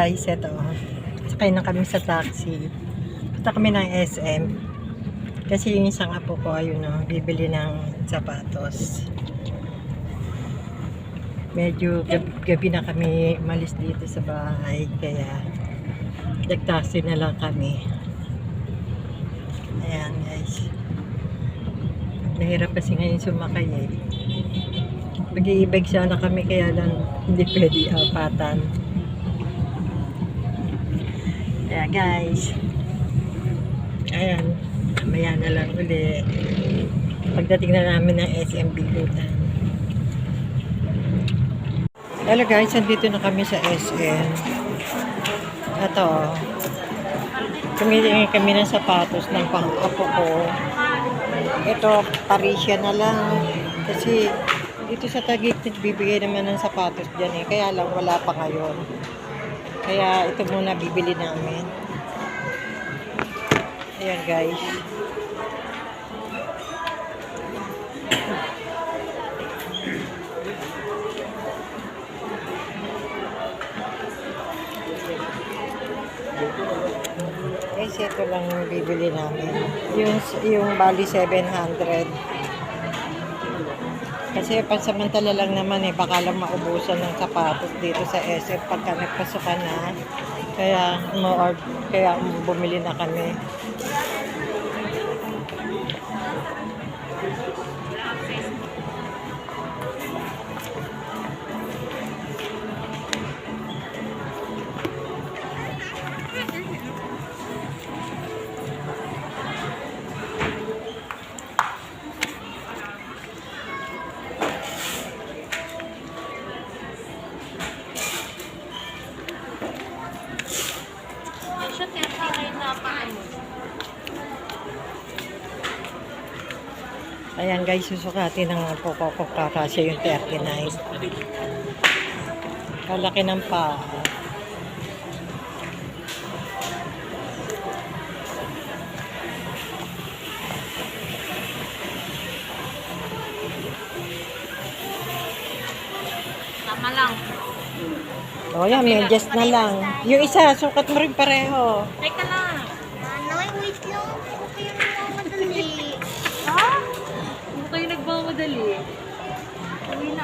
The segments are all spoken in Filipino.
guys, eto. Sakay na kami sa taxi. Punta kami ng SM. Kasi yung isang apo ko, ayun no, bibili ng sapatos. Medyo gabi, gabi na kami malis dito sa bahay, kaya nagtaxi na lang kami. Ayan guys. Mahirap kasi ngayon sumakay eh. Mag-iibig sana kami kaya lang hindi pwede apatan. Kaya guys. Ayan. Mamaya na lang uli. Pagdating na namin ng SM Bigutan. Hello guys, andito na kami sa SM. Ito. Tumili kami ng sapatos ng pang-apo ko. Ito, Parisia na lang. Kasi dito sa Taguig, bibigay naman ng sapatos dyan eh. Kaya lang, wala pa ngayon. Kaya ito muna bibili namin. Ayan guys. Guys, ito lang bibili namin. Yung, yung bali 700. Kasi pansamantala lang naman eh, baka lang maubusan ng sapatos dito sa SF pagka nagpasok ka na. Kaya, mo kaya bumili na kami. Guys, susukatin ng po ko ko kasi yung 39. Kalaki ng pa. Tama lang. O yan, medyas na lang. Yung isa, sukat mo rin pareho.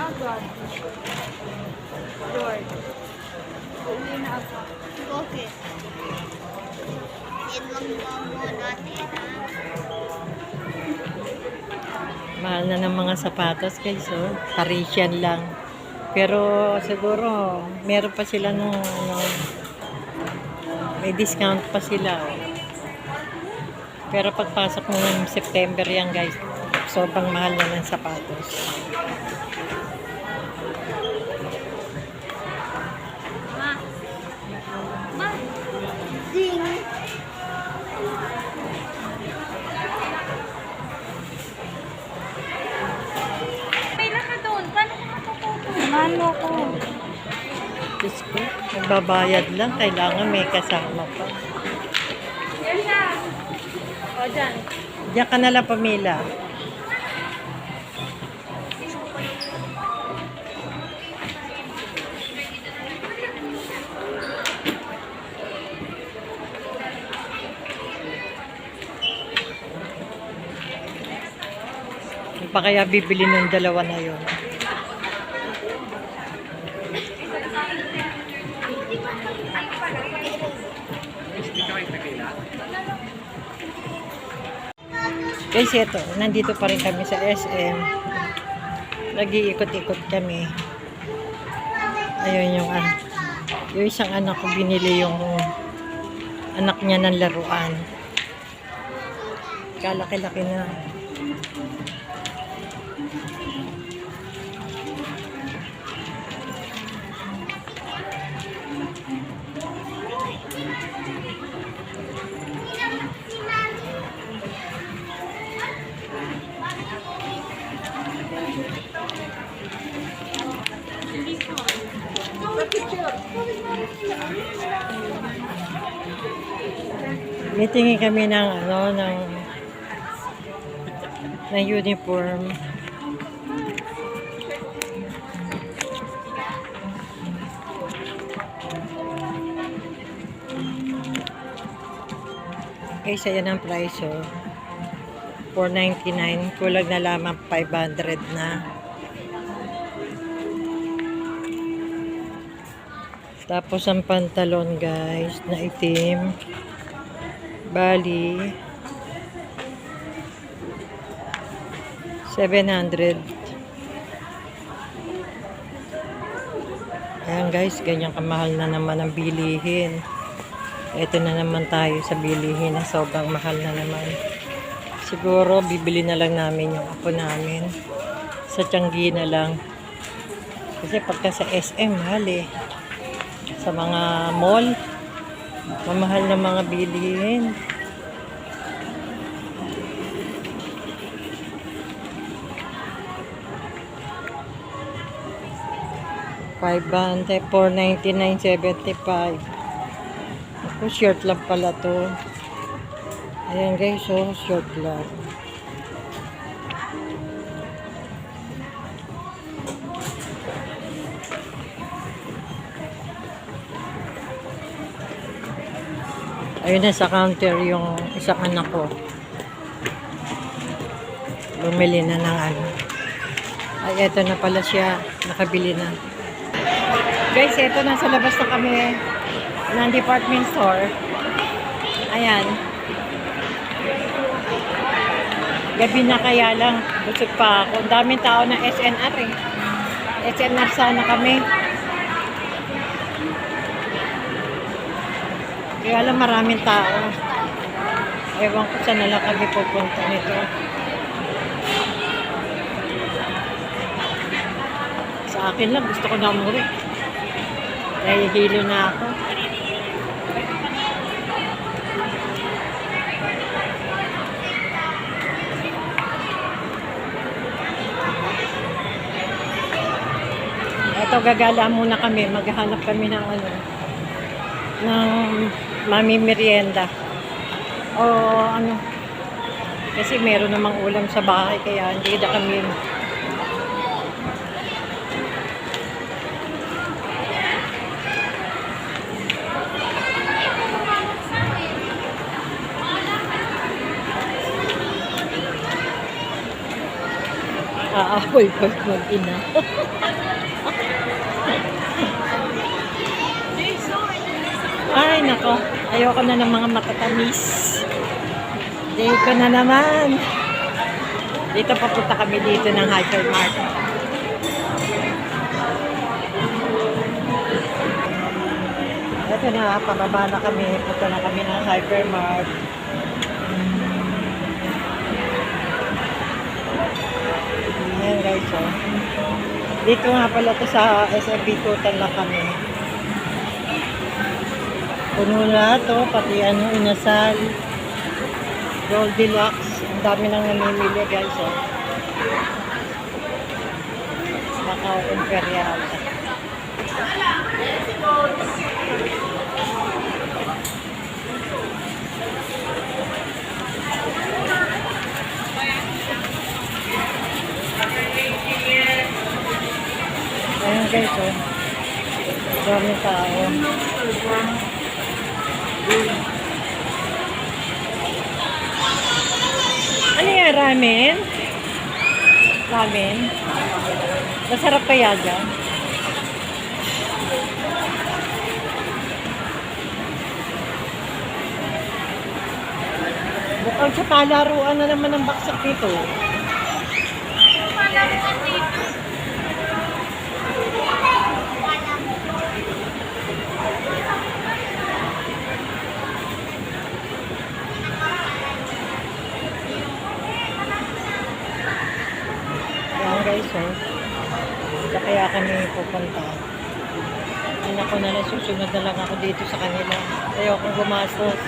Agad. George. Uwi na agad. Okay. Yan lang ba mo natin, ha? Mahal na ng mga sapatos guys, oh. Parisian lang. Pero siguro, meron pa sila nung ano, may discount pa sila. Oh. Pero pagpasok mo ng September yan guys, sobrang mahal na ng sapatos. Lang? Mano ko. Diyos ko, magbabayad lang, kailangan may kasama pa. Yan na. O, dyan. Diyan ka na lang pamila. Pa kaya bibili ng dalawa na yun? Guys, ito, nandito pa rin kami sa SM. Nag-iikot-ikot kami. Ayun yung, an yung isang anak ko binili yung anak niya ng laruan. Kalaki-laki na. Titingin kami ng ano, ng ng uniform. Okay, so yan ang price, oh. 499 kulag na lamang 500 na tapos ang pantalon guys na itim Bali 700. Ayan guys, ganyan kamahal na naman ang bilihin. Ito na naman tayo sa bilihin na sobrang mahal na naman. Siguro bibili na lang namin yung apo namin. Sa Tianggi na lang. Kasi pagka sa SM, mahal eh. Sa mga mall, mamahal na mga bilihin. Five bante, 499.75. Ako, short lang pala to. Ayan guys, oh, short lang. Ayun na sa counter yung isang anak ko. Bumili na ng ano. Ay, eto na pala siya. Nakabili na. Guys, eto na sa labas na kami ng department store. Ayan. Gabi na kaya lang. Busog pa ako. Daming tao ng SNR eh. SNR sana kami. Kaya lang maraming tao. Ewan ko saan na lang kami pupunta nito. Sa akin lang, gusto ko na umuri. Nahihilo na ako. Ito, gagala muna kami. Maghahanap kami ng ano, ng mami merienda. O ano, kasi meron namang ulam sa bahay kaya hindi na kami aahoy pag mag-ina. Ay, nako. Ayoko na ng mga matatamis. Dito na naman. Dito papunta kami dito ng hypermart. Ito na, pababa na kami. Punta na kami ng hypermart. Ayan guys, oh. Dito nga pala to sa SMB Total na kami. Puno na to, pati ano, inasal. Goldilocks. Ang dami nang namimili guys, oh. Macau Imperial. Ayan guys, oh. Dami tao. Ano yan, ramen? Ramen? Masarap kaya dyan? Mukhang sa palaruan na naman ang baksak dito. Malaman guys, oh. Sa kaya kami pupunta. Ay ako na lang, susunod na lang ako dito sa kanila. Ayoko gumastos.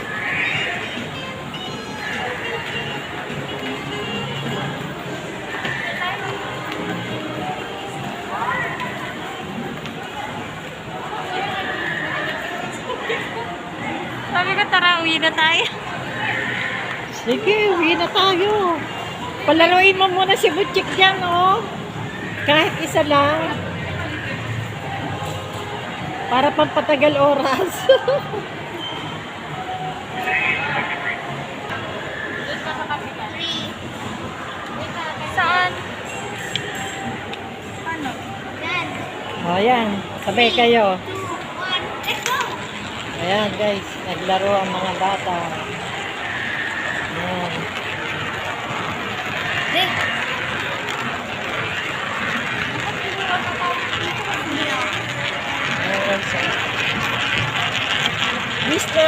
Sabi ko, tara, uwi na tayo. Sige, uwi na tayo. Palaruin mo muna si Butchik dyan, oh. Kahit isa lang. Para pampatagal oras. Saan? ano? Paano? Ayan, sabay kayo. Ayan guys, naglaro ang mga bata. Ayan. Hey.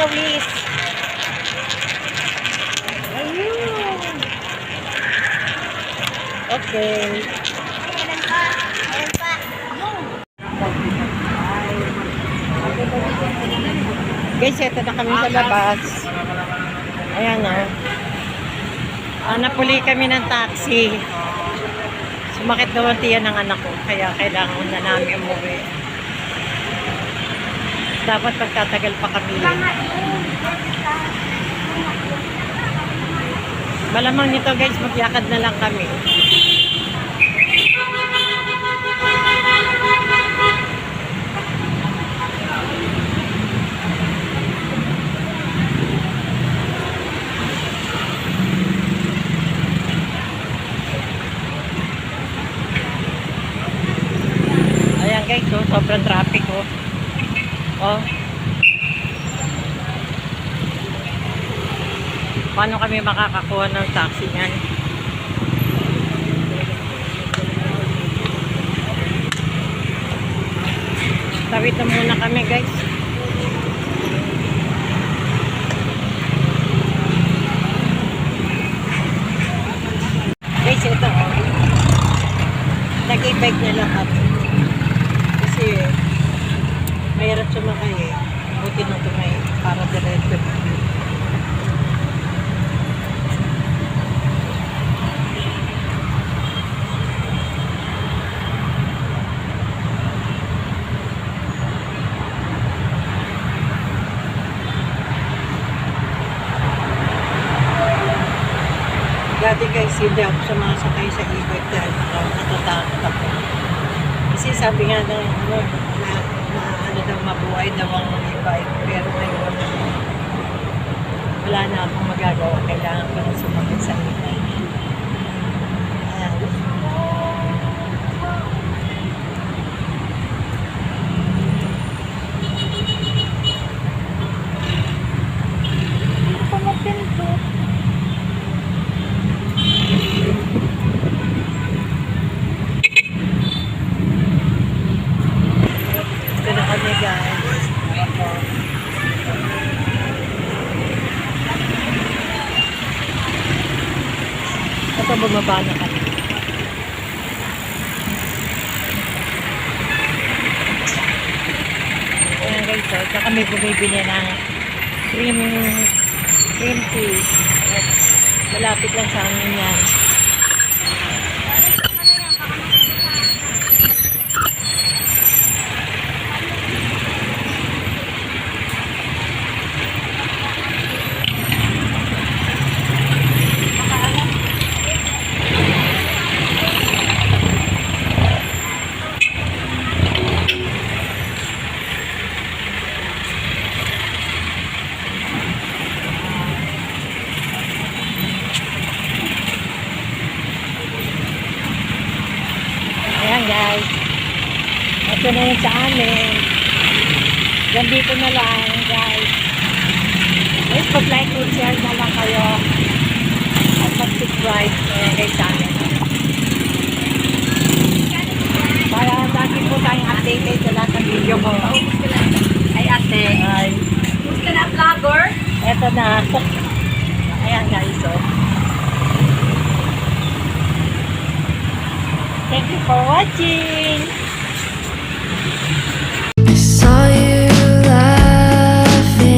Wiz. Ayun. Okay. Ayan pa! Ayan pa! Guys, ito na kami sa labas. Ayan o. Ah, napuli kami ng taxi. Sumakit daw ang ng anak ko, kaya kailangan na namin umuwi. Dapat pagtatagal pa kami. Malamang nito guys, magyakad na lang kami. Guys, oh, sobrang traffic oh. Oh. Paano kami makakakuha ng taxi niyan? Tawid na muna kami guys. Guys, ito oh. Nag-e-bike na lang kami. Kasi mahirap sumakay eh. Buti nung tumay para diretso. Dati guys, hindi ako sumasakay sa e-bike dahil natatakot ako. Kasi sabi nga ng ano, na, na ano daw mabuhay daw ang e-bike. Pero ngayon, wala na akong magagawa. Kailangan ko na sumakit sa e-bike. Ayan. Pumapinto. Ito na kami guys. Ito bumaba na kami. So, tsaka kami bumibili ng cream, cream tea. Malapit lang sa amin yan. you.